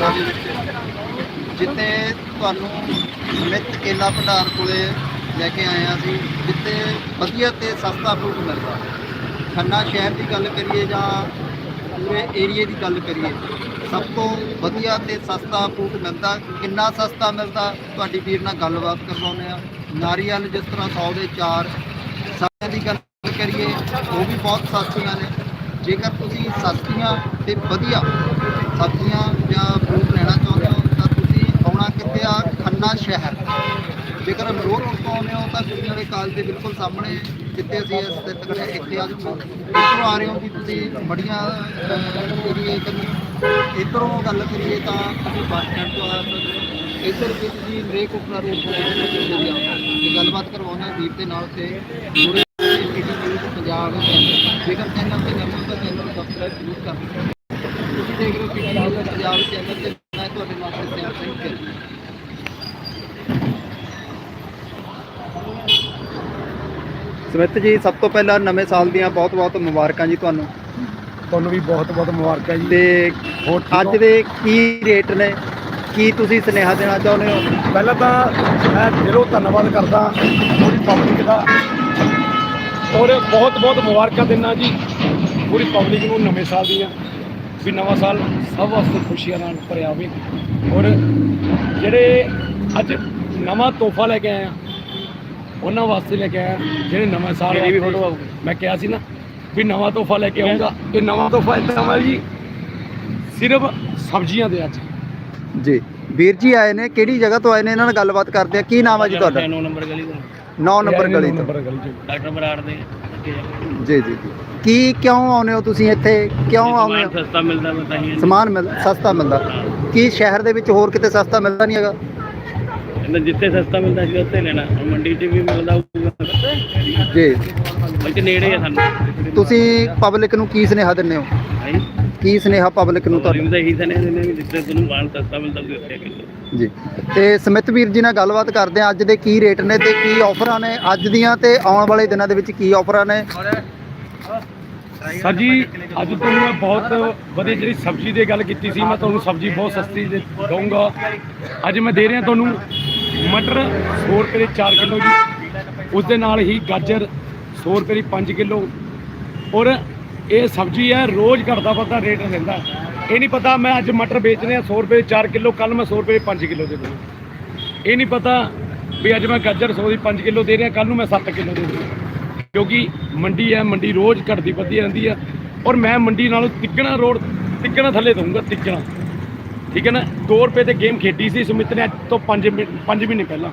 ਬਠਿੰਡਾ ਦੇ ਵਿੱਚ। ਜਿੱਥੇ ਤੁਹਾਨੂੰ ਮਿੱਤ ਕੇਲਾ ਭੰਡਾਰ ਕੋਲੇ ਲੈ ਕੇ ਆਇਆ ਸੀ, ਜਿੱਥੇ ਵਧੀਆ ਤੇ ਸਸਤਾ ਫਰੂਟ ਮਿਲਦਾ। ਖੰਨਾ ਸ਼ਹਿਰ ਦੀ ਗੱਲ ਕਰੀਏ ਜਾਂ ਪੂਰੇ ਏਰੀਏ ਦੀ ਗੱਲ ਕਰੀਏ, ਸਭ ਤੋਂ ਵਧੀਆ ਤੇ ਸਸਤਾ ਫਰੂਟ ਮਿਲਦਾ। ਕਿੰਨਾ ਸਸਤਾ ਮਿਲਦਾ, ਤੁਹਾਡੀ ਵੀਰ ਨਾਲ ਗੱਲਬਾਤ ਕਰਵਾਉਂਦੇ ਆ ਨਾਰੀਅਲ ਜਿਸ ਤਰ੍ਹਾਂ 100 ਦੇ 4 ਸਬਜ਼ੀਆਂ ਦੀ ਗੱਲ ਕਰੀਏ, ਉਹ ਵੀ ਬਹੁਤ ਸਸਤੀਆਂ ਨੇ। ਜੇਕਰ ਤੁਸੀਂ ਸਸਤੀਆਂ ਤੇ ਵਧੀਆ ਸਬਜ਼ੀਆਂ ਜਾਂ ਫਰੂਟ ਲੈਣਾ ਚਾਹੁੰਦੇ ਹੋ ਤਾਂ ਤੁਸੀਂ ਆਉਣਾ ਕਿੱਥੇ ਆ ਖੰਨਾ ਸ਼ਹਿਰ ਜੇਕਰ ਅਮਰੋੜ ਰੋਡ ਤੋਂ ਆਉਂਦੇ ਹੋ ਤਾਂ ਗੁਰੂਆਂ ਵਾਲੇ ਕਾਲਜ ਦੇ ਬਿਲਕੁਲ ਸਾਹਮਣੇ ਜਿੱਥੇ ਅਸੀਂ ਇਸ ਸਥਿਤ ਖੜੇ ਇੱਥੇ ਆ ਜਾਓ ਇੱਧਰੋਂ ਆ ਰਹੇ ਹੋ ਜੀ ਤੁਸੀਂ ਮੜੀਆਂ ਏਰੀਏ ਕੰਨੀ ਇੱਧਰੋਂ ਗੱਲ ਕਰੀਏ ਤਾਂ ਅਸੀਂ ਬੱਸ ਸਟੈਂਡ ਤੋਂ ਆ ਸਕਦੇ ਹਾਂ। ਇੱਧਰ ਵੀ ਤੁਸੀਂ ਨਰੇ ਉਪਰਾ ਰੋਡ ਤੋਂ ਆ ਹੋ ਤੇ ਗੱਲਬਾਤ ਕਰਵਾਉਂਦੇ ਹਾਂ ਵੀਰ ਦੇ ਨਾਲ ਤੇ ਪੂਰੇ ਪੰਜਾਬ ਚੈਨਲ ਜੇਕਰ ਚੈਨਲ ਤੇ ਨਵੇਂ ਹੋ ਤਾਂ ਚੈਨਲ ਨੂੰ ਸਬਸਕ੍ਰਾਈਬ ਜ਼ਰੂਰ ਕਰ ਲਓ ਤੁਸੀਂ ਦੇਖ ਰਹੇ ਹੋ ਸਿਟੀ ਨਿਊਜ਼ ਪੰਜਾਬ ਚੈਨਲ ਤੇ ਮੈਂ ਤੁਹਾਡੇ ਨਾਲ ਸਤਿਆਰ ਸਿੰਘ ਗਿੱਲ ਸਮਿਤ ਜੀ ਸਭ ਤੋਂ ਪਹਿਲਾਂ ਨਵੇਂ ਸਾਲ ਦੀਆਂ ਬਹੁਤ-ਬਹੁਤ ਮੁਬਾਰਕਾਂ ਜੀ ਤੁਹਾਨੂੰ। ਤੁਹਾਨੂੰ ਵੀ ਬਹੁਤ ਬਹੁਤ ਮੁਬਾਰਕਾਂ ਜੀ। ਤੇ ਹੋਰ ਅੱਜ? ਦੇ ਕੀ ਰੇਟ ਨੇ? ਕੀ ਤੁਸੀਂ ਸੁਨੇਹਾ ਦੇਣਾ ਚਾਹੁੰਦੇ ਹੋ? ਪਹਿਲਾਂ ਤਾਂ ਮੈਂ ਦਿਲੋਂ ਧੰਨਵਾਦ ਕਰਦਾ ਪੂਰੀ ਪਬਲਿਕ ਦਾ। ਔਰ ਬਹੁਤ ਬਹੁਤ ਮੁਬਾਰਕਾਂ ਦਿੰਦਾ ਜੀ ਪੂਰੀ ਪਬਲਿਕ ਨੂੰ ਨਵੇਂ ਸਾਲ ਦੀਆਂ। ਵੀ ਨਵਾਂ ਸਾਲ ਸਭ ਵਾਸਤੇ ਖੁਸ਼ੀਆਂ ਨਾਲ ਭਰਿਆ ਹੋਵੇ। ਔਰ ਜਿਹੜੇ ਅੱਜ ਨਵਾਂ ਤੋਹਫਾ ਲੈ ਕੇ ਆਏ ਆ ਉਹਨਾਂ ਵਾਸਤੇ ਲੈ ਕੇ ਆਇਆ ਜਿਹੜੇ ਨਵੇਂ ਸਾਲ ਮੇਰੀ ਵੀ photo ਆਊਗੀ। ਮੈਂ ਕਿਹਾ ਸੀ ਨਾ ਵੀ ਨਵਾਂ ਤੋਹਫਾ ਲੈ ਕੇ ਆਉਂਗਾ ਇਹ ਨਵਾਂ ਤੋਹਫਾ ਇਦਾਂ ਵਾ ਜੀ ਸਿਰਫ ਸਬਜ਼ੀਆਂ ਦੇ ਅੱਜ ਜੀ। ਵੀਰ ਜੀ ਆਏ ਨੇ ਕਿਹੜੀ ਜਗ੍ਹਾ ਤੋਂ ਆਏ ਨੇ? ਇਹਨਾਂ ਨਾਲ ਗੱਲਬਾਤ ਕਰਦੇ ਆ। ਕੀ ਨਾਮ ਹੈ ਜੀ ਤੁਹਾਡਾ? 9 ਨੰਬਰ ਗਲੀ ਤੋਂ 9 ਨੰਬਰ ਗਲੀ ਤੋਂ। ਡਾਕਟਰ ਬਰਾੜ ਦੇ। ਜੀ ਜੀ ਜੀ। ਕੀ ਕਿਉਂ ਆਉਨੇ ਹੋ ਤੁਸੀਂ ਇੱਥੇ? ਕਿਉਂ ਆਉਨੇ ਹੋ? ਸਸਤਾ ਮਿਲਦਾ ਮੈਂ ਤਾਂ ਹੀ ਸਮਾਨ ਮਿਲ ਸਸਤਾ ਮਿਲਦਾ। ਕੀ ਸ਼ਹਿਰ ਦੇ ਵਿੱਚ ਹੋਰ ਕਿਤੇ ਸਸਤਾ ਮਿਲਦਾ ਨਹੀਂ ਹੈਗਾ? ਕਹਿੰਦਾ ਜਿੱਥੇ ਸਸਤਾ ਮਿਲਦਾ ਸੀ ਉੱਥੇ ਲੈਣਾ। ਮੰਡੀ 'ਚ ਵੀ ਮਿਲਦਾ ਹੋਊਗਾ। ਜੀ। ਬਲਕਿ ਨੇੜੇ ਆ ਸਾਨੂੰ। ਤੁਸੀਂ ਪਬਲਿਕ ਨੂੰ ਕੀ ਸੁਨੇਹਾ ਦਿੰਦੇ ਹੋ? ਕੀ ਸੁਨੇਹਾ ਪਬਲਿਕ ਨੂੰ ਤੁਹਾਨੂੰ ਤਾਂ ਇਹੀ ਸਨੇ ਨੇ ਵੀ ਜਿੱਥੇ ਤੁਹਾਨੂੰ ਮਾਲ ਸਸਤਾ ਮਿਲਦਾ ਸੀ ਉੱਥੇ ਕਿਲੋ ਜੀ। ਤੇ ਸਮਿਤ ਵੀਰ ਜੀ ਨਾਲ ਗੱਲਬਾਤ ਕਰਦੇ ਆ ਅੱਜ ਦੇ ਕੀ ਰੇਟ ਨੇ ਤੇ ਕੀ ਆਫਰਾਂ ਨੇ? ਅੱਜ ਦੀਆਂ ਤੇ ਆਉਣ ਵਾਲੇ ਦਿਨਾਂ ਦੇ ਵਿੱਚ ਕੀ ਆਫਰਾਂ ਨੇ? ਸਰ ਜੀ ਅੱਜ ਤੁਹਾਨੂੰ ਮੈਂ ਬਹੁਤ ਵਧੀਆ ਜਿਹੜੀ ਸਬਜ਼ੀ ਦੀ ਗੱਲ ਕੀਤੀ ਸੀ ਮੈਂ ਤੁਹਾਨੂੰ ਸਬਜ਼ੀ ਬਹੁਤ ਸਸਤੀ ਦੇ ਦਊਂਗਾ। ਅੱਜ ਮੈਂ ਦੇ ਰਿਹਾ ਤੁਹਾਨੂੰ ਮਟਰ 100 ਰੁਪਏ ਦੇ 4 ਕਿਲੋ ਜੀ। ਉਸ ਦੇ ਨਾਲ ਹੀ ਗਾਜਰ 100 ਰੁਪਏ ਦੀ 5 ਕਿਲੋ। ਔਰ ਇਹ ਸਬਜ਼ੀ ਹੈ ਰੋਜ਼ ਘਟਦਾ ਵੱਧਦਾ ਰੇਟ ਰਹਿੰਦਾ। ਇਹ ਨਹੀਂ ਪਤਾ ਮੈਂ ਅੱਜ ਮਟਰ ਵੇਚ ਰਿਹਾ 100 ਰੁਪਏ ਦੇ 4 ਕਿਲੋ ਕੱਲ ਮੈਂ 100 ਰੁਪਏ ਦੇ 5 ਕਿਲੋ ਦੇ ਦੂੰ ਇਹ ਨਹੀਂ ਪਤਾ ਵੀ ਅੱਜ ਮੈਂ ਗਾਜਰ 100 ਦੀ 5 ਕਿਲੋ ਦੇ ਰਿਹਾ ਕੱਲ ਨੂੰ ਮੈਂ 7 ਕਿਲੋ ਦੇ ਦੂੰ ਕਿਉਂਕਿ ਮੰਡੀ ਹੈ, ਮੰਡੀ ਰੋਜ਼ ਘਟਦੀ ਵੱਧਦੀ ਰਹਿੰਦੀ ਹੈ ਔਰ ਮੈਂ ਮੰਡੀ ਨਾਲੋਂ ਤਿੱਗਣਾ ਰੋਡ ਤਿੱਗਣਾ ਥੱਲੇ ਦਊਂਗਾ ਤਿੱਗਣਾ ਠੀਕ ਹੈ ਨਾ? 2 ਰੁਪਏ ਤੇ ਗੇਮ ਖੇਡੀ ਸੀ ਸੁਮਿਤ ਨੇ ਅੱਜ ਤੋਂ 5 5 ਮਹੀਨੇ ਪਹਿਲਾਂ।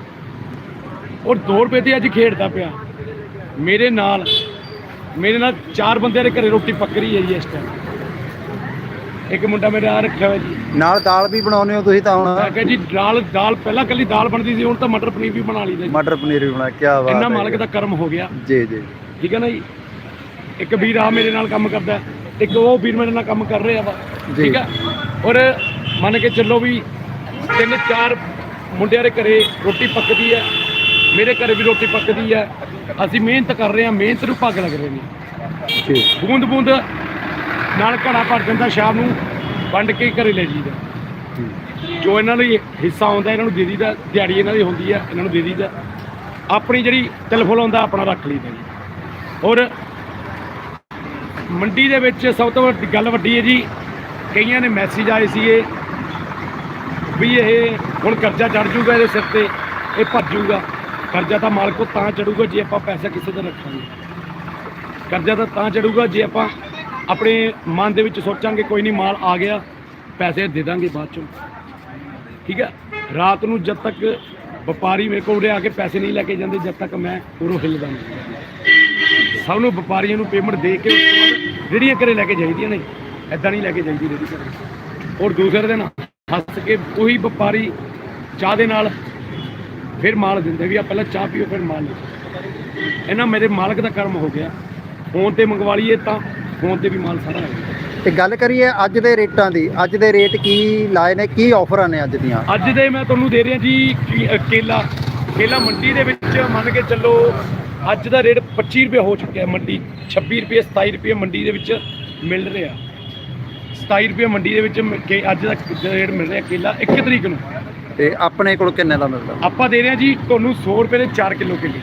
ਔਰ 2 ਰੁਪਏ ਤੇ ਅੱਜ ਖੇਡਦਾ ਪਿਆ। ਮੇਰੇ ਨਾਲ ਮੇਰੇ ਨਾਲ ਚਾਰ ਬੰਦਿਆਂ ਦੇ ਘਰੇ ਰੋਟੀ ਪੱਕ ਰਹੀ ਹੈ ਜੀ ਇਸ ਟਾਈਮ ਇੱਕ ਮੁੰਡਾ ਮੇਰਾ ਆ ਰੱਖਿਆ ਹੋਇਆ ਜੀ। ਨਾਲ ਦਾਲ ਵੀ ਬਣਾਉਨੇ ਹੋ ਤੁਸੀਂ ਤਾਂ ਮੈਂ ਹੁਣ ਕਿਹਾ ਜੀ ਦਾਲ ਦਾਲ ਪਹਿਲਾਂ ਕੱਲੀ ਦਾਲ ਬਣਦੀ ਸੀ ਹੁਣ ਤਾਂ ਮਟਰ ਪਨੀਰ ਵੀ ਬਣਾ ਲਈਦਾ ਜੀ। ਮਟਰ ਪਨੀਰ ਵੀ ਬਣਾ ਕੀ ਬਾਤ ਇੰਨਾ ਹੈ ਮਾਲਕ। ਦਾ ਕਰਮ ਹੋ ਗਿਆ। ਜੀ ਜੀ। ਠੀਕ ਹੈ ਨਾ ਜੀ? ਇੱਕ ਵੀਰ ਆ ਮੇਰੇ ਨਾਲ ਕੰਮ ਕਰਦਾ ਹੈ, ਇੱਕ ਉਹ ਵੀਰ ਮੇਰੇ ਨਾਲ ਕੰਮ ਕਰ ਰਿਹਾ ਵਾ। ਜੀ। ਠੀਕ ਹੈ ਔਰ ਮੰਨ ਕੇ ਚੱਲੋ ਵੀ ਤਿੰਨ ਚਾਰ ਮੁੰਡਿਆਂ ਦੇ ਘਰੇ ਰੋਟੀ ਪੱਕਦੀ ਹੈ। ਮੇਰੇ ਘਰੇ ਵੀ ਰੋਟੀ ਪੱਕਦੀ ਹੈ। ਅਸੀਂ ਮਿਹਨਤ ਕਰ ਰਹੇ ਹਾਂ ਮਿਹਨਤ ਨੂੰ ਭੱਗ ਲੱਗ ਰਹੇ ਨੇ। ਜੀ। ਬੂੰਦ ਬੂੰਦ ਨਾਲ ਘੜਾ ਭਰ ਜਾਂਦਾ ਸ਼ਾਮ ਨੂੰ, ਵੰਡ ਕੇ ਘਰੇ ਲੈ ਜੀਦਾ ਜੀ। ਜੋ ਇਹਨਾਂ ਲਈ ਹਿੱਸਾ ਆਉਂਦਾ, ਇਹਨਾਂ ਨੂੰ ਦੇ ਦੀਦਾ ਦਿਹਾੜੀ ਇਹਨਾਂ ਦੀ ਹੁੰਦੀ ਆ, ਇਹਨਾਂ ਨੂੰ ਦੇ ਦੀਦਾ ਆਪਣੀ ਜਿਹੜੀ ਟੈਲੀਫੋਨ ਆਉਂਦਾ, ਆਪਣਾ ਰੱਖ ਲਈਦਾ ਜੀ। ਔਰ ਮੰਡੀ ਦੇ ਵਿੱਚ ਸਭ ਤੋਂ ਵੱਡੀ ਗੱਲ ਵੱਡੀ ਹੈ ਜੀ, ਕਈਆਂ ਨੇ ਮੈਸੇਜ ਆਏ ਸੀਗੇ ਵੀ ਇਹ ਹੁਣ ਕਰਜ਼ਾ ਚੜ ਜੂਗਾ ਇਹਦੇ ਸਿਰ ਤੇ, ਇਹ ਭੱਜ ਜੂਗਾ। ਕਰਜ਼ਾ ਤਾਂ ਮਾਲਕੋ ਤਾਂ ਚੜੂਗਾ ਜੇ ਆਪਾਂ ਪੈਸਾ ਕਿਸੇ ਦਾ ਰੱਖਾਂਗੇ। ਕਰਜ਼ਾ ਤਾਂ ਤਾਂ ਚੜੂਗਾ ਜੇ ਆਪਾਂ ਆਪਣੇ ਮਨ ਦੇ ਵਿੱਚ ਸੋਚਾਂਗੇ, ਕੋਈ ਨਹੀਂ ਮਾਲ ਆ ਗਿਆ, ਪੈਸੇ ਦੇ ਦਾਂਗੇ ਬਾਅਦ ਚੋਂ। ਠੀਕ ਹੈ? ਰਾਤ ਨੂੰ ਜਦ ਤੱਕ ਵਪਾਰੀ ਮੇਰੇ ਕੋਲ ਉਰੇ ਆ ਕੇ ਪੈਸੇ ਨਹੀਂ ਲੈ ਕੇ ਜਾਂਦੇ, ਜਦ ਤੱਕ ਮੈਂ ਉਰੋਂ ਹਿੱਲਦਾ ਨਹੀਂ। ਸਭ ਨੂੰ ਵਪਾਰੀਆਂ ਨੂੰ ਪੇਮੈਂਟ ਦੇ ਕੇ ਉਸ ਤੋਂ ਜਿਹੜੀਆਂ ਘਰੇ ਲੈ ਕੇ ਜਾਈਦੀਆਂ ਨੇ ਐਦਾਂ ਨਹੀਂ ਲੈ ਕੇ ਜਾਈਦੀ ਰੇੜੀ ਘਰੇ। ਔਰ ਦੂਸਰੇ ਦਿਨ ਹੱਸ ਕੇ ਉਹੀ ਵਪਾਰੀ ਚਾਹ ਦੇ ਨਾਲ ਫਿਰ ਮਾਲ ਦਿੰਦੇ ਵੀ ਆ ਪਹਿਲਾਂ ਚਾਹ ਪੀਓ, ਫਿਰ ਮਾਲ ਲਓ ਇਹਨਾਂ ਮੇਰੇ ਮਾਲਕ ਦਾ ਕਰਮ ਹੋ ਗਿਆ। ਫੋਨ ਤੇ ਮੰਗਵਾ ਲਈਏ ਤਾਂ ਫੋਨ ਤੇ ਵੀ ਮਾਲ ਸਾਰਾ ਗਿਆ ਤੇ ਗੱਲ ਕਰੀਏ ਅੱਜ ਦੇ ਰੇਟਾਂ ਦੀ ਅੱਜ ਦੇ ਰੇਟ ਕੀ ਲਾਏ ਨੇ ਕੀ ਆਫਰਾਂ ਨੇ ਅੱਜ ਦੀਆਂ? ਅੱਜ ਦੇ ਮੈਂ ਤੁਹਾਨੂੰ ਦੇ ਰਿਹਾ ਜੀ ਕੀ- ਕੇਲਾ। ਕੇਲਾ ਮੰਡੀ ਦੇ ਵਿੱਚ ਮੰਨ ਕੇ ਚੱਲੋ ਅੱਜ ਦਾ ਰੇਟ 25 ਰੁਪਏ ਹੋ ਚੁੱਕਿਆ ਹੈ ਮੰਡੀ। 26 ਰੁਪਏ 27 ਰੁਪਏ ਮੰਡੀ ਦੇ ਵਿੱਚ ਮਿਲ ਰਿਹਾ। 27 ਰੁਪਏ ਮੰਡੀ ਦੇ ਵਿੱਚ ਮ- ਕੇ ਅੱਜ ਦਾ ਰੇਟ ਮਿਲ ਰਿਹਾ ਕੇਲਾ 1 ਤਰੀਕ ਨੂੰ। ਤੇ ਆਪਣੇ ਕੋਲ ਕਿੰਨੇ ਦਾ ਮਿਲਦਾ? ਆਪਾਂ ਦੇ ਰਹੇ ਹਾਂ ਜੀ ਤੁਹਾਨੂੰ 100 ਰੁਪਏ ਦੇ 4 ਕਿਲੋ ਕੇਲੇ।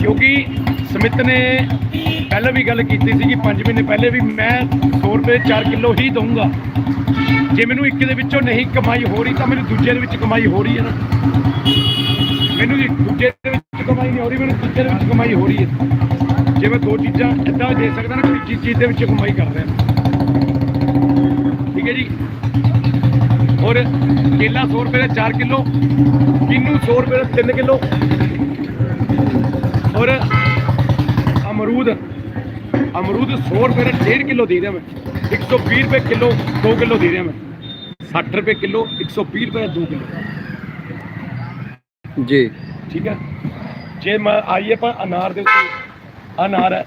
ਕਿਉਂਕਿ ਸਮਿਤ ਨੇ ਪਹਿਲਾਂ ਵੀ ਗੱਲ ਕੀਤੀ ਸੀ ਕਿ 5 ਮਹੀਨੇ ਪਹਿਲੇ ਵੀ ਮੈਂ 100 ਰੁਪਏ ਦੇ 4 ਕਿਲੋ ਹੀ ਦਊਂਗਾ। ਜੇ ਮੈਨੂੰ ਇੱਕ ਦੇ ਵਿੱਚੋਂ ਨਹੀਂ ਕਮਾਈ ਹੋ ਰਹੀ ਤਾਂ ਮੈਨੂੰ ਦੂਜੇ ਦੇ ਵਿੱਚ ਕਮਾਈ ਹੋ ਰਹੀ ਹੈ ਨਾ। ਮੈਨੂੰ ਦੂਜੇ ਦੇ ਵਿੱਚ ਕਮਾਈ ਨਹੀਂ ਹੋ ਰਹੀ, ਮੈਨੂੰ ਤੀਜੇ ਦੇ ਵਿੱਚ ਕਮਾਈ ਹੋ ਰਹੀ ਹੈ। ਜੇ ਮੈਂ ਦੋ ਚੀਜ਼ਾਂ ਇਦਾਂ ਦੇ ਸਕਦਾ ਨਾ ਕੋਈ ਚੀਜ਼ ਚੀਜ਼ ਦੇ ਵਿੱਚ ਕਮਾਈ ਕਰ ਰਿਹਾ ਠੀਕ ਹੈ ਜੀ। ਔਰ ਕੇਲਾ 100 ਰੁਪਏ ਦਾ 4 ਕਿਲੋ, ਕਿੰਨੂ 100 ਰੁਪਏ ਦਾ 3 ਕਿਲੋ। ਔਰ ਅਮਰੂਦ ਅਮਰੂਦ 100 ਰੁਪਏ ਦਾ 1.5 ਕਿਲੋ ਦੇ ਰਿਹਾ ਮੈਂ। 120 ਰੁਪਏ ਕਿਲੋ 2 ਕਿਲੋ ਦੇ ਰਿਹਾ ਮੈਂ। 60 ਰੁਪਏ ਕਿਲੋ 120 ਰੁਪਏ ਦਾ 2 ਕਿਲੋ। ਜੀ। ਠੀਕ ਹੈ ਜੇ ਮੈਂ ਆਈਏ ਪਰ ਅਨਾਰ ਦੇ ਉੱਤੇ। ਅਨਾਰ ਹੈ।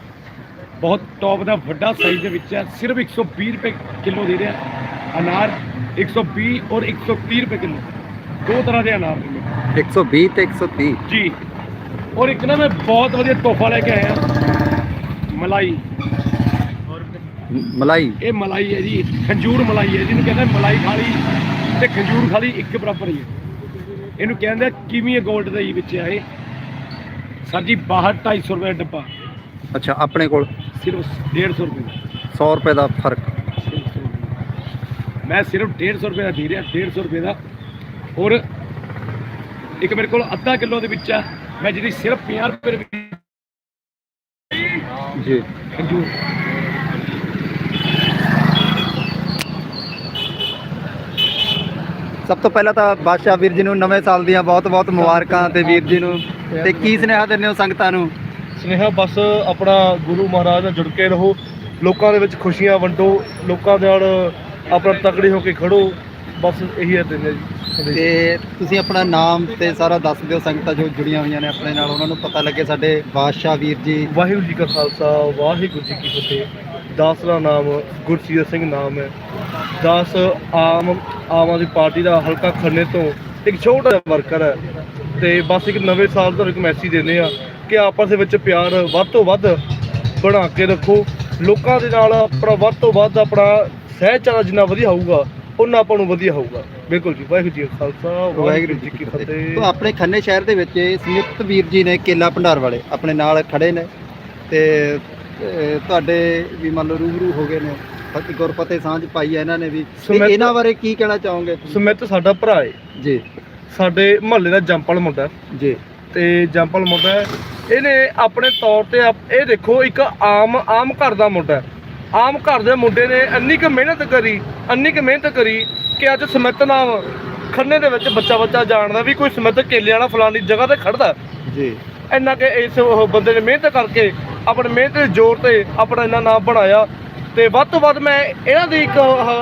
ਬਹੁਤ ਟੌਪ ਦਾ ਵੱਡਾ ਸਾਈਜ਼ ਦੇ ਵਿੱਚ ਹੈ। ਸਿਰਫ 120 ਰੁਪਏ ਕਿਲੋ ਦੇ ਰਿਹਾ। ਅਨਾਰ 120 ਔਰ 130 ਰੁਪਏ ਕਿਲੋ। ਦੋ ਤਰ੍ਹਾਂ ਦੇ ਅਨਾਰ ਨੇ। 120 ਤੇ 130 ਜੀ। ਔਰ ਇੱਕ ਨਾ ਮੈਂ ਬਹੁਤ ਵਧੀਆ ਤੋਹਫਾ ਲੈ ਕੇ ਆਇਆ। ਮਲਾਈ। ਮਲਾਈ? ਇਹ ਮਲਾਈ ਹੈ ਜੀ ਖੰਜੂਰ ਮਲਾਈ ਹੈ ਜਿਹਨੂੰ ਕਹਿੰਦੇ ਮਲਾਈ ਖਾਲੀ ਤੇ ਖੰਜੂਰ ਖਾਲੀ ਇੱਕ ਬਰਾਬਰ ਹੀ ਹੈ। ਇਹਨੂੰ ਕਹਿੰਦੇ ਕਿਮੀ 골ਡ ਦਾ ਹੀ ਵਿੱਚ ਹੈ ਇਹ। ਸਰ ਜੀ ਬਾਹਰ 250 ਰੁਪਏ ਡੱਬਾ। ਅੱਛਾ ਆਪਣੇ ਕੋਲ? ਸਿਰਫ 150 ਰੁਪਏ। ਦਾ 100 ਰੁਪਏ ਦਾ ਫ਼ਰਕ। ਸਿਰਫ 100 ਰੁਪਏ। ਮੈਂ ਸਿਰਫ 150 ਰੁਪਏ ਦਾ ਦੇ ਰਿਹਾ 150 ਰੁਪਏ ਦਾ। ਔਰ ਇੱਕ ਮੇਰੇ ਕੋਲ ਅੱਧਾ ਕਿਲੋ ਦੇ ਵਿੱਚ ਹੈ ਮੈਂ ਜਿਹੜੀ ਸਿਰਫ 50 ਰੁਪਏ ਦੇ ਵਿੱਚ ਜੀ। ਖੰਜੂਰ ਸਭ ਤੋਂ ਪਹਿਲਾਂ ਤਾਂ ਬਾਦਸ਼ਾਹ ਵੀਰ ਜੀ ਨੂੰ ਨਵੇਂ ਸਾਲ ਦੀਆਂ ਬਹੁਤ-ਬਹੁਤ ਮੁਬਾਰਕਾਂ ਤੇ ਵੀਰ ਜੀ ਨੂੰ। ਤੇ ਕੀ ਸੁਨੇਹਾ ਦਿੰਦੇ ਹੋ ਸੰਗਤਾਂ ਨੂੰ? ਸੁਨੇਹਾ ਬਸ ਆਪਣਾ ਗੁਰੂ ਮਹਾਰਾਜ ਨਾਲ ਜੁੜ ਕੇ ਰਹੋ। ਲੋਕਾਂ ਦੇ ਵਿੱਚ ਖੁਸ਼ੀਆਂ ਵੰਡੋ। ਲੋਕਾਂ ਦੇ ਨਾਲ ਆਪਣਾ ਤਕੜੇ ਹੋ ਕੇ ਖੜੋ। ਬਸ ਇਹੀ ਹੈ ਦਿਨ ਜੀ। ਤੇ ਤੁਸੀਂ ਆਪਣਾ ਨਾਮ ਤੇ ਸਾਰਾ ਦੱਸ ਦਿਓ, ਸੰਗਤਾਂ ਜੋ ਜੁੜੀਆਂ ਹੋਈਆਂ ਨੇ ਆਪਣੇ ਨਾਲ, ਉਹਨਾਂ ਨੂੰ ਪਤਾ ਲੱਗੇ ਸਾਡੇ ਬਾਦਸ਼ਾਹ ਵੀਰ ਜੀ। ਵਾਹਿਗੁਰੂ ਜੀ ਕਾ ਖਾਲਸਾ, ਵਾਹਿਗੁਰੂ ਜੀ ਕੀ ਫਤਿਹ। ਦਾਸ ਦਾ ਨਾਮ ਗੁਰਸੀਰਤ ਸਿੰਘ ਨਾਮ ਹੈ। ਦਾਸ ਆਮ ਆਮ ਆਦਮੀ ਪਾਰਟੀ ਦਾ ਹਲਕਾ ਖੰਨੇ ਤੋਂ ਇੱਕ ਛੋਟਾ ਜਿਹਾ ਵਰਕਰ ਹੈ। ਤੇ ਬਸ ਇੱਕ ਨਵੇਂ ਸਾਲ ਦਾ ਇੱਕ ਮੈਸੇਜ ਦਿੰਦੇ ਆ ਕਿ ਆਪਸ ਦੇ ਵਿੱਚ ਪਿਆਰ ਵੱਧ ਤੋਂ ਵੱਧ ਬਣਾ ਕੇ ਰੱਖੋ। ਲੋਕਾਂ ਦੇ ਨਾਲ ਆਪਣਾ ਵੱਧ ਤੋਂ ਵੱਧ ਆਪਣਾ ਸਹਿਚਾਰਾ ਜਿੰਨਾ ਵਧੀਆ ਹੋਊਗਾ ਉਹਨਾਂ ਆਪਾਂ ਨੂੰ ਵਧੀਆ ਹੋਊਗਾ। ਬਿਲਕੁਲ ਜੀ ਵਾਹਿਗੁਰੂ ਜੀ ਕਾ ਖਾਲਸਾ ਵਾਹਿਗੁਰੂ ਜੀ ਕੀ ਫਤਿਹ ਤੋਂ ਆਪਣੇ ਖੰਨੇ ਸ਼ਹਿਰ ਦੇ ਵਿੱਚ ਸੰਯੁਕਤ ਵੀਰ ਜੀ ਨੇ ਕੇਲਾ ਭੰਡਾਰ ਵਾਲੇ ਆਪਣੇ ਨਾਲ ਖੜੇ ਨੇ ਤੇ ਤੁਹਾਡੇ ਵੀ ਮੰਨ ਲਓ ਰੂਬਰੂ ਹੋ ਗਏ ਨੇ ਫਤਿਹ ਗੁਰਫਤਿਹ ਸਾਂਝ ਪਾਈ ਹੈ ਇਹਨਾਂ ਨੇ ਵੀ ਤੇ ਇਹਨਾਂ ਬਾਰੇ ਕੀ ਕਹਿਣਾ ਚਾਹੋਗੇ? ਸੁਮਿਤ ਸਾਡਾ ਭਰਾ ਹੈ ਜੀ ਸਾਡੇ ਮੁਹੱਲੇ ਦਾ ਜੰਪਲ ਮੁੰਡਾ। ਜੀ ਤੇ ਜੰਪਲ ਮੁੰਡਾ। ਇਹਨੇ ਆਪਣੇ ਤੌਰ ਤੇ ਇਹ ਦੇਖੋ ਇੱਕ ਆਮ ਆਮ ਘਰ ਦਾ ਮੁੰਡਾ। ਆਮ ਘਰ ਦੇ ਮੁੰਡੇ ਨੇ ਇੰਨੀ ਕੁ ਮਿਹਨਤ ਕਰੀ ਇੰਨੀ ਕੁ ਮਿਹਨਤ ਕਰੀ ਕਿ ਅੱਜ ਸਮਿਤ ਨਾਮ ਖੰਨੇ ਦੇ ਵਿੱਚ ਬੱਚਾ ਬੱਚਾ ਜਾਣਦਾ ਵੀ ਕੋਈ ਸਮਿਤ ਕੇਲੇ ਵਾਲਾ ਫਲਾਨੀ ਜਗ੍ਹਾ ਤੇ ਖੜਦਾ। ਜੀ। ਇੰਨਾ ਕਿ ਇਸ ਉਹ ਬੰਦੇ ਨੇ ਮਿਹਨਤ ਕਰਕੇ ਆਪਣੇ ਮਿਹਨਤ ਦੇ ਜ਼ੋਰ ਤੇ ਆਪਣਾ ਇੰਨਾ ਨਾਮ ਬਣਾਇਆ ਤੇ ਵੱਧ ਤੋਂ ਵੱਧ ਮੈਂ ਇਹਨਾਂ ਦੀ ਇੱਕ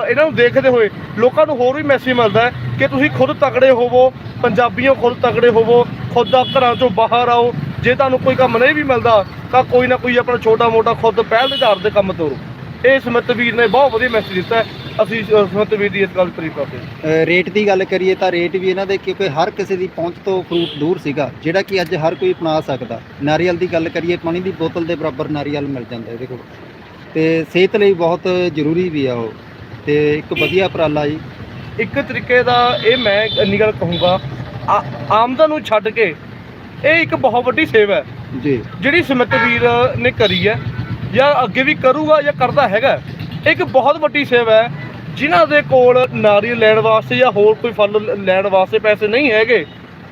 ਇਹਨਾਂ ਨੂੰ ਦੇਖਦੇ ਹੋਏ ਲੋਕਾਂ ਨੂੰ ਹੋਰ ਵੀ ਮੈਸੇਜ ਮਿਲਦਾ ਹੈ ਕਿ ਤੁਸੀਂ ਖੁਦ ਤਕੜੇ ਹੋਵੋ ਪੰਜਾਬੀਓ ਖੁਦ ਤਕੜੇ ਹੋਵੋ ਖੁਦ ਦਾ ਘਰਾਂ ਚੋਂ ਬਾਹਰ ਆਓ ਜੇ ਤੁਹਾਨੂੰ ਕੋਈ ਕੰਮ ਨਹੀਂ ਵੀ ਮਿਲਦਾ ਤਾਂ ਕੋਈ ਨਾ ਕੋਈ ਆਪਣਾ ਛੋਟਾ ਮੋਟਾ ਖੁਦ ਪਹਿਲ ਦੇ ਆਧਾਰ ਤੇ ਕੰਮ ਤੋਰੋ। ਇਹ ਸਮਿਤ ਵੀਰ ਨੇ ਬਹੁਤ ਵਧੀਆ ਮੈਸੇਜ ਦਿੱਤਾ। ਅਸੀਂ ਸਮਿਤ ਵੀਰ ਦੀ ਇਸ ਗੱਲ ਦੀ ਤਾਰੀਫ ਕਰਦੇ ਹਾਂ। ਰੇਟ ਦੀ ਗੱਲ ਕਰੀਏ ਤਾਂ ਰੇਟ ਵੀ ਇਹਨਾਂ ਦੇ ਕਿਉਂਕਿ ਹਰ ਕਿਸੇ ਦੀ ਪਹੁੰਚ ਤੋਂ ਫਰੂਟ ਦੂਰ ਸੀਗਾ ਜਿਹੜਾ ਕਿ ਅੱਜ ਹਰ ਕੋਈ ਅਪਣਾ ਸਕਦਾ। ਨਾਰੀਅਲ ਦੀ ਗੱਲ ਕਰੀਏ ਪਾਣੀ ਦੀ ਬੋਤਲ ਦੇ ਬਰਾਬਰ ਨਾਰੀਅਲ ਮਿਲ ਜਾਂਦਾ ਇਹਦੇ ਕੋਲ। ਤੇ ਸਿਹਤ ਲਈ ਬਹੁਤ ਜ਼ਰੂਰੀ ਵੀ ਆ ਉਹ। ਤੇ ਇੱਕ ਵਧੀਆ ਉਪਰਾਲਾ ਜੀ। ਇੱਕ ਤਰੀਕੇ ਦਾ ਇਹ ਮੈਂ ਇੰਨੀ ਗੱਲ ਕਹੂੰਗਾ ਆ- ਆਮਦਨ ਨੂੰ ਛੱਡ ਕੇ ਇਹ ਇੱਕ ਬਹੁਤ ਵੱਡੀ ਸੇਵਾ ਹੈ। ਜੀ। ਜਿਹੜੀ ਸਮਿਤ ਵੀਰ ਨੇ ਕਰੀ ਹੈ ਜਾਂ ਅੱਗੇ ਵੀ ਕਰੂਗਾ ਜਾਂ ਕਰਦਾ ਹੈਗਾ। ਇੱਕ ਬਹੁਤ ਵੱਡੀ ਸੇਵਾ ਹੈ। ਜਿਨ੍ਹਾਂ ਦੇ ਕੋਲ ਨਾਰੀਅਲ ਲੈਣ ਵਾਸਤੇ ਜਾਂ ਹੋਰ ਕੋਈ ਫਲ ਲੈਣ ਵਾਸਤੇ ਪੈਸੇ ਨਹੀਂ ਹੈਗੇ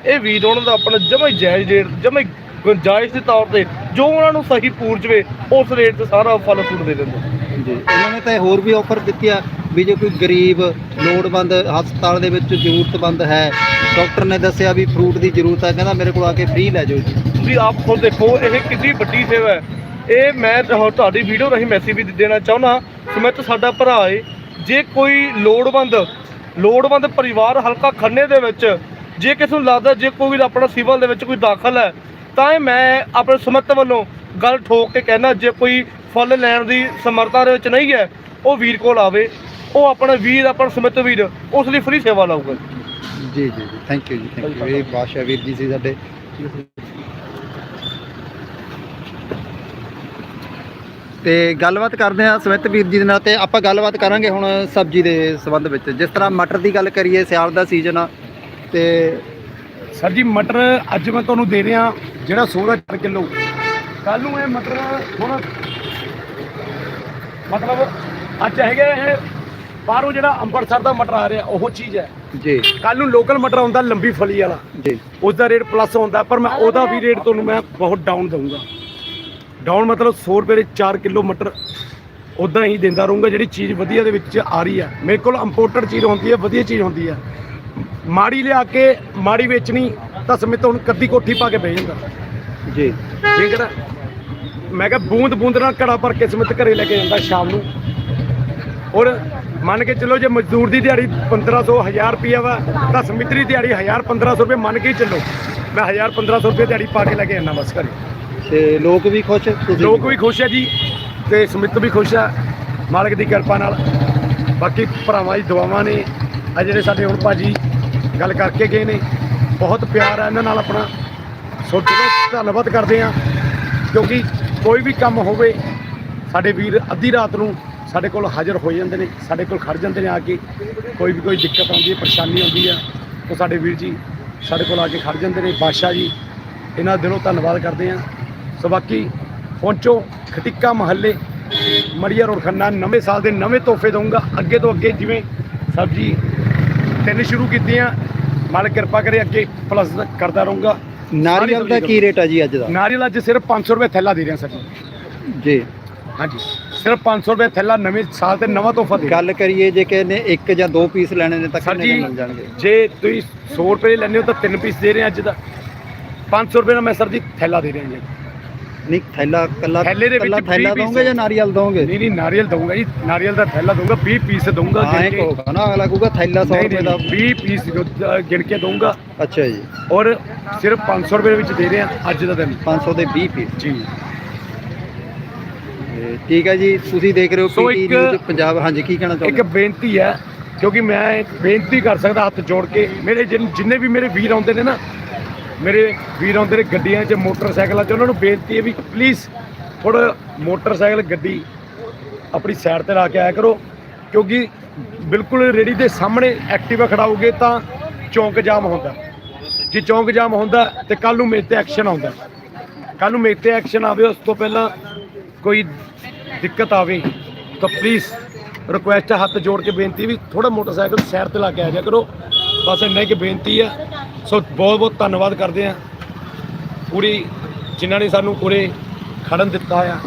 ਇਹ ਵੀਰ ਉਹਨਾਂ ਦਾ ਆਪਣਾ ਜਮਾ ਜਾਇਜ਼ ਰੇਟ ਜਮਾ ਗੁੰਜਾਇਸ਼ ਦੇ ਤੌਰ ਤੇ ਜੋ ਉਹਨਾਂ ਨੂੰ ਸਹੀ ਪੂਰ ਜਵੇ ਉਸ ਰੇਟ ਤੇ ਸਾਰਾ ਫਲ ਫਰੂਟ ਦੇ ਦਿੰਦੇ। ਜੀ ਉਹਨਾਂ ਨੇ ਤਾਂ ਇਹ ਹੋਰ ਵੀ ਆਫਰ ਦਿੱਤੀ ਆ ਵੀ ਜੇ ਕੋਈ ਗਰੀਬ ਲੋੜਵੰਦ ਹਸਪਤਾਲ ਦੇ ਵਿੱਚ ਜ਼ਰੂਰਤਮੰਦ ਹੈ ਡਾਕਟਰ ਨੇ ਦੱਸਿਆ ਵੀ ਫਰੂਟ ਦੀ ਜ਼ਰੂਰਤ ਹੈ ਕਹਿੰਦਾ ਮੇਰੇ ਕੋਲ ਆ ਕੇ ਫ੍ਰੀ ਲੈ ਜਾਓ ਜੀ। ਤੁਸੀਂ ਆਪ ਖੁਦ ਦੇਖੋ ਇਹ ਕਿੰਨੀ ਵੱਡੀ ਸੇਵਾ ਹੈ। ਇਹ ਮੈਂ ਤੁਹਾ- ਤੁਹਾਡੀ ਵੀਡੀਓ ਰਾਹੀਂ ਮੈਸੇਜ ਵੀ ਦੇਣਾ ਚਾਹੁੰਦਾ ਸੁਮਿਤ ਸਾਡਾ ਭਰਾ ਏ, ਜੇ ਕੋਈ ਲੋੜਵੰਦ ਲੋੜਵੰਦ ਪਰਿਵਾਰ ਹਲਕਾ ਖੰਨੇ ਦੇ ਵਿੱਚ, ਜੇ ਕਿਸੇ ਨੂੰ ਲੱਗਦਾ ਜੇ ਕੋਈ ਵੀ ਆਪਣਾ ਸਿਵਲ ਦੇ ਵਿੱਚ ਕੋਈ ਦਾਖਲ ਹੈ, ਤਾਂ ਇਹ ਮੈਂ ਆਪਣੇ ਸੁਮਿਤ ਵੱਲੋਂ ਗੱਲ ਠੋਕ ਕੇ ਕਹਿਣਾ, ਜੇ ਕੋਈ ਫਲ ਲੈਣ ਦੀ ਸਮਰੱਥਾ ਦੇ ਵਿੱਚ ਨਹੀਂ ਹੈ, ਉਹ ਵੀਰ ਕੋਲ ਆਵੇ, ਉਹ ਆਪਣਾ ਵੀਰ, ਆਪਣਾ ਸੁਮਿਤ ਵੀਰ, ਉਸ ਲਈ ਫ੍ਰੀ ਸੇਵਾ ਲਾਊਗਾ। ਜੀ ਜੀ ਜੀ ਥੈਂਕ ਯੂ ਜੀ ਥੈਂਕ ਯੂ ਇਹ ਬਾਦਸ਼ਾਹ ਵੀਰ ਜੀ ਸੀ ਸਾਡੇ। ਤੇ ਗੱਲਬਾਤ ਕਰਦੇ ਹਾਂ ਸਮਿਤ ਵੀਰ ਜੀ ਦੇ ਨਾਲ ਤੇ ਆਪਾਂ ਗੱਲਬਾਤ ਕਰਾਂਗੇ ਹੁਣ ਸਬਜ਼ੀ ਦੇ ਸੰਬੰਧ ਵਿੱਚ। ਜਿਸ ਤਰ੍ਹਾਂ ਮਟਰ ਦੀ ਗੱਲ ਕਰੀਏ ਸਿਆਲ ਦਾ ਸੀਜ਼ਨ ਆ ਤੇ ਸਰ ਜੀ ਮਟਰ ਅੱਜ ਮੈਂ ਤੁਹਾਨੂੰ ਦੇ ਰਿਹਾ ਜਿਹੜਾ 16 4 ਕਿਲੋ। ਕੱਲ ਨੂੰ ਇਹ ਮਟਰ ਹੁਣ ਮਤਲਬ ਅੱਜ ਹੈਗਾ ਇਹ ਬਾਹਰੋਂ ਜਿਹੜਾ ਅੰਮ੍ਰਿਤਸਰ ਦਾ ਮਟਰ ਆ ਰਿਹਾ ਉਹ ਚੀਜ਼ ਹੈ। ਜੀ। ਕੱਲ ਨੂੰ ਲੋਕਲ ਮਟਰ ਆਉਂਦਾ ਲੰਬੀ ਫਲੀ ਵਾਲਾ। ਜੀ। ਉਸ ਦਾ ਰੇਟ ਪਲੱਸ ਹੁੰਦਾ ਪਰ ਮੈਂ ਉਹਦਾ ਵੀ ਰੇਟ ਤੁਹਾਨੂੰ ਮੈਂ ਬਹੁਤ ਡਾਊਨ ਦਊਂਗਾ। ਡਾਊਨ ਮਤਲਬ 100 ਰੁਪਏ ਦੇ 4 ਕਿਲੋ ਮਟਰ ਉਦਾਂ ਹੀ ਦਿੰਦਾ ਰਹੂੰਗਾ ਜਿਹੜੀ ਚੀਜ਼ ਵਧੀਆ ਦੇ ਵਿੱਚ ਆ ਰਹੀ ਹੈ ਮੇਰੇ ਕੋਲ ਇੰਪੋਰਟਡ ਚੀਜ਼ ਹੁੰਦੀ ਹੈ ਵਧੀਆ ਚੀਜ਼ ਹੁੰਦੀ ਹੈ ਮਾੜੀ ਲਿਆ ਕੇ ਮਾੜੀ ਵੇਚਣੀ ਤਾਂ ਸਮੇਂ ਹੁਣ ਕੱਦੀ ਕੋਠੀ ਪਾ ਕੇ ਬਹਿ ਜਾਂਦਾ। ਜੀ। ਨਾ ਮੈਂ ਕਿਹਾ ਬੂੰਦ ਬੂੰਦ ਨਾਲ ਘੜਾ ਭਰ ਕੇ ਸਮਿਤ ਘਰੇ ਲੈ ਕੇ ਜਾਂਦਾ ਸ਼ਾਮ ਨੂੰ। ਔਰ ਮੰਨ ਕੇ ਚੱਲੋ ਜੇ ਮਜ਼ਦੂਰ ਦੀ ਦਿਹਾੜੀ 1500 1000 ਰੁਪਿਆ ਵਾ ਤਾਂ ਸਮਿਤ ਦੀ ਦਿਹਾੜੀ 1000 1500 ਰੁਪਏ ਮੰਨ ਕੇ ਚੱਲੋ। ਮੈਂ 1000 1500 ਰੁਪਏ ਦਿਹਾੜੀ ਪਾ ਕੇ ਲੈ ਕੇ ਜਾਂਦਾ ਬਸ ਘਰੇ। ਤੇ ਲੋਕ ਵੀ ਖੁਸ਼ ਤੁਸੀਂ ਲੋਕ ਵੀ ਖੁਸ਼। ਹੈ ਜੀ ਤੇ ਸਮਿਤ ਵੀ ਖੁਸ਼ ਹੈ ਮਾਲਕ ਦੀ ਕਿਰਪਾ ਨਾਲ। ਬਾਕੀ ਭਰਾਵਾਂ ਦੀ ਦੁਆਵਾਂ ਨੇ ਆ ਜਿਹੜੇ ਸਾਡੇ ਹੁਣ ਭਾਜੀ ਗੱਲ ਕਰਕੇ ਗਏ ਨੇ ਬਹੁਤ ਪਿਆਰ ਹੈ ਇਹਨਾਂ ਨਾਲ ਆਪਣਾ। ਸੋ ਦਿਲੋਂ ਧੰਨਵਾਦ ਕਰਦੇ ਆ ਕਿਉਂਕਿ ਕੋਈ ਵੀ ਕੰਮ ਹੋਵੇ ਸਾਡੇ ਵੀਰ ਅੱਧੀ ਰਾਤ ਨੂੰ ਸਾਡੇ ਕੋਲ ਹਾਜ਼ਰ ਹੋ ਜਾਂਦੇ ਨੇ ਸਾਡੇ ਕੋਲ ਖੜ ਜਾਂਦੇ ਨੇ ਆ ਕੇ। ਕੋਈ ਵੀ ਕੋਈ ਦਿੱਕਤ ਆਉਂਦੀ ਹੈ ਪਰੇਸ਼ਾਨੀ ਆਉਂਦੀ ਹੈ ਉਹ ਸਾਡੇ ਵੀਰ ਜੀ ਸਾਡੇ ਕੋਲ ਆ ਕੇ ਖੜ ਜਾਂਦੇ ਨੇ। ਬਾਦਸ਼ਾਹ ਜੀ ਇਹਨਾਂ ਦਿਲੋਂ ਧੰਨਵਾਦ ਕਰਦੇ ਆ ਸੋ ਬਾਕੀ ਪਹੁੰਚੋ ਖਟਿੱਕਾ ਮਹੱਲੇ ਮੜੀਆ ਰੋਡ ਖੰਨਾ ਨਵੇਂ ਸਾਲ ਦੇ ਨਵੇਂ ਤੋਹਫੇ ਦਊਂਗਾ। ਅੱਗੇ ਤੋਂ ਅੱਗੇ ਜਿਵੇਂ ਸਬਜੀ ਤਿੰਨ ਸ਼ੁਰੂ ਕੀਤੀਆਂ ਮਾਲਕ ਕਿਰਪਾ ਕਰੇ ਅੱਗੇ ਪਲੱਸ ਕਰਦਾ ਰਹੂੰਗਾ। ਨਾਰੀਅਲ ਦਾ ਕੀ ਰੇਟ ਆ ਜੀ ਅੱਜ ਦਾ? ਨਾਰੀਅਲ ਅੱਜ ਸਿਰਫ 500 ਰੁਪਏ ਥੈਲਾ ਦੇ ਰਿਹਾ ਸਰ। ਜੀ। ਜੀ ਹਾਂਜੀ। ਸਿਰਫ 500 ਰੁਪਏ ਥੈਲਾ ਨਵੇਂ ਸਾਲ ਤੇ ਨਵਾਂ ਤੋਹਫਾ ਦੇ। ਗੱਲ ਕਰੀਏ ਜੇ ਕਿਸੇ ਨੇ ਇੱਕ ਜਾਂ ਦੋ ਪੀਸ ਲੈਣੇ ਨੇ ਤਾਂ ਕਿੰਨੇ ਮਿਲ ਜਾਣਗੇ? ਜੇ ਤੁਸੀਂ 100 ਰੁਪਏ ਲੈਣੇ ਹੋ ਤਾਂ ਤਿੰਨ ਪੀਸ ਦੇ ਰਹੇ ਅੱਜ ਦਾ। 500 ਰੁਪਏ ਦਾ ਮੈਂ ਸਰ ਜੀ ਥੈਲਾ ਦੇ ਰਿਹਾ ਜੀ। ਨਹੀਂ ਥੈਲਾ ਕੱਲਾ ਥੈਲੇ ਦੇ ਵਿੱਚ ਕੱਲਾ ਥੈਲਾ ਦੋਗੇ ਜਾਂ ਨਾਰੀਅਲ ਦੋਗੇ? ਨਹੀਂ ਨਹੀਂ ਨਾਰੀਅਲ ਦਊਂਗਾ ਜੀ। ਨਾਰੀਅਲ ਦਾ ਥੈਲਾ ਦਊਂਗਾ 20 ਪੀਸ ਦਊਂਗਾ ਇਹ ਗਿਣ ਕੇ। ਕਹੋਗਾ ਨਾ ਅਗਲਾ ਕਹੂਗਾ ਥੈਲਾ 100 ਨਹੀਂ ਰੁਪਏ ਦਾ। ਨਹੀਂ 20 ਪੀਸ ਗਿਣ ਕੇ ਦਊਂਗਾ। ਅੱਛਾ ਜੀ। ਔਰ ਸਿਰਫ 500 ਰੁਪਏ ਦੇ ਵਿੱਚ ਦੇ ਰਹੇ ਹਾਂ ਅੱਜ ਦਾ ਦਿਨ। 500 ਦੇ 20 ਪੀਸ। ਜੀ। ਤੇ ਠੀਕ ਹੈ ਜੀ ਤੁਸੀਂ ਦੇਖ ਰਹੇ ਹੋ ਸੋ ਪੀਟੀ ਇੱਕ- ਨਿਊਜ਼ ਪੰਜਾਬ। ਹਾਂਜੀ ਕੀ ਕਹਿਣਾ ਇੱਕ ਚਾਹੁੰਦੇ ਬੇਨਤੀ ਹੈ ਕਿਉਂਕਿ ਮੈਂ ਬੇਨਤੀ ਕਰ ਸਕਦਾ ਹੱਥ ਜੋੜ ਕੇ ਮੇਰੇ ਜਿਨ- ਜਿੰਨੇ ਵੀ ਮੇਰੇ ਵੀਰ ਆਉਂਦੇ ਨੇ ਨਾ ਮੇਰੇ ਵੀਰ ਆਉਂਦੇ ਨੇ ਗੱਡੀਆਂ 'ਚ ਮੋਟਰਸਾਈਕਲਾਂ 'ਚ, ਉਹਨਾਂ ਨੂੰ ਬੇਨਤੀ ਹੈ ਵੀ ਪਲੀਜ਼ ਥੋੜਾ ਮੋਟਰਸਾਈਕਲ ਗੱਡੀ ਆਪਣੀ ਸਾਈਡ ਤੇ ਲਾ ਕੇ ਆਇਆ ਕਰੋ, ਕਿਉਂਕਿ ਬਿਲਕੁਲ ਰੇੜੀ ਦੇ ਸਾਹਮਣੇ ਐਕਟਿਵਾ ਖੜਾਓਗੇ ਤਾਂ ਚੌਂਕ ਜਾਮ ਹੁੰਦਾ। ਜੇ ਚੌਂਕ ਜਾਮ ਹੁੰਦਾ ਤੇ ਕੱਲ ਨੂੰ ਮੇਰੇ ਤੇ ਐਕਸ਼ਨ ਆਉਂਦਾ। ਕੱਲ ਨੂੰ ਮੇਰੇ ਤੇ ਐਕਸ਼ਨ ਆਵੇ, ਉਸ ਤੋਂ ਪਹਿਲਾਂ ਕੋਈ ਦਿੱਕਤ ਆਵੇ, ਤਾਂ ਪਲੀਜ਼ ਰਿਕੁਐਸਟ ਹੱਥ ਜੋੜ ਕੇ ਬੇਨਤੀ ਵੀ ਥੋੜਾ ਮੋਟਰਸਾਈਕਲ ਸਾਈਡ ਤੇ ਲਾ ਕੇ ਆ ਜਾ ਕਰੋ। ਬਸ ਇੰਨਾ ਹੀ ਕਿ ਬੇਨਤੀ ਹੈ ਸੋ ਬਹੁਤ ਬਹੁਤ ਧੰਨਵਾਦ ਕਰਦੇ ਆ ਪੂਰੀ ਜਿਨ੍ਹਾਂ ਨੇ ਸਾਨੂੰ ਪੂਰੇ ਖੜਨ ਦਿੱਤਾ ਆ,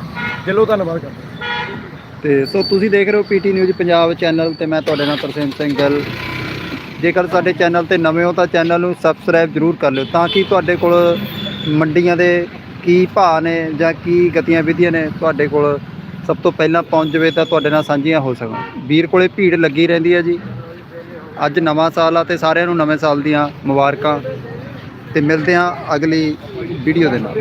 ਦਿਲੋਂ ਧੰਨਵਾਦ ਕਰਦੇ ਹਾਂ। ਤੇ ਸੋ ਤੁਸੀਂ ਦੇਖ ਰਹੇ ਹੋ ਪੀਟੀ ਨਿਊਜ਼ ਪੰਜਾਬ ਚੈਨਲ ਤੇ ਮੈਂ ਤੁਹਾਡੇ ਨਾਲ ਤਰਸੇਮ ਸਿੰਘ ਗੱਲ। ਜੇਕਰ ਸਾਡੇ ਚੈਨਲ ਤੇ ਨਵੇਂ ਹੋ ਤਾਂ ਚੈਨਲ ਨੂੰ ਸਬਸਕ੍ਰਾਈਬ ਜ਼ਰੂਰ ਕਰ ਲਿਓ ਤਾਂ ਕਿ ਤੁਹਾਡੇ ਕੋਲ ਮੰਡੀਆਂ ਦੇ ਕੀ ਭਾਅ ਨੇ ਜਾਂ ਕੀ ਗਤੀਆਂ ਵਿਧੀਆਂ ਨੇ ਤੁਹਾਡੇ ਕੋਲ ਸਭ ਤੋਂ ਪਹਿਲਾਂ ਪਹੁੰਚ ਜਾਵੇ ਤਾਂ ਤੁਹਾਡੇ ਨਾਲ ਸਾਂਝੀਆਂ ਹੋ ਸਕਣ। ਵੀਰ ਕੋਲੇ ਭੀੜ ਲੱਗੀ ਰਹਿੰਦੀ ਹੈ ਜੀ। ਅੱਜ ਨਵਾਂ ਸਾਲ ਆ ਤੇ ਸਾਰਿਆਂ ਨੂੰ ਨਵੇਂ ਸਾਲ ਦੀਆਂ ਮੁਬਾਰਕਾਂ ਤੇ ਮਿਲਦੇ ਹਾਂ ਅਗਲੀ ਵੀਡੀਓ ਦੇ ਨਾਲ।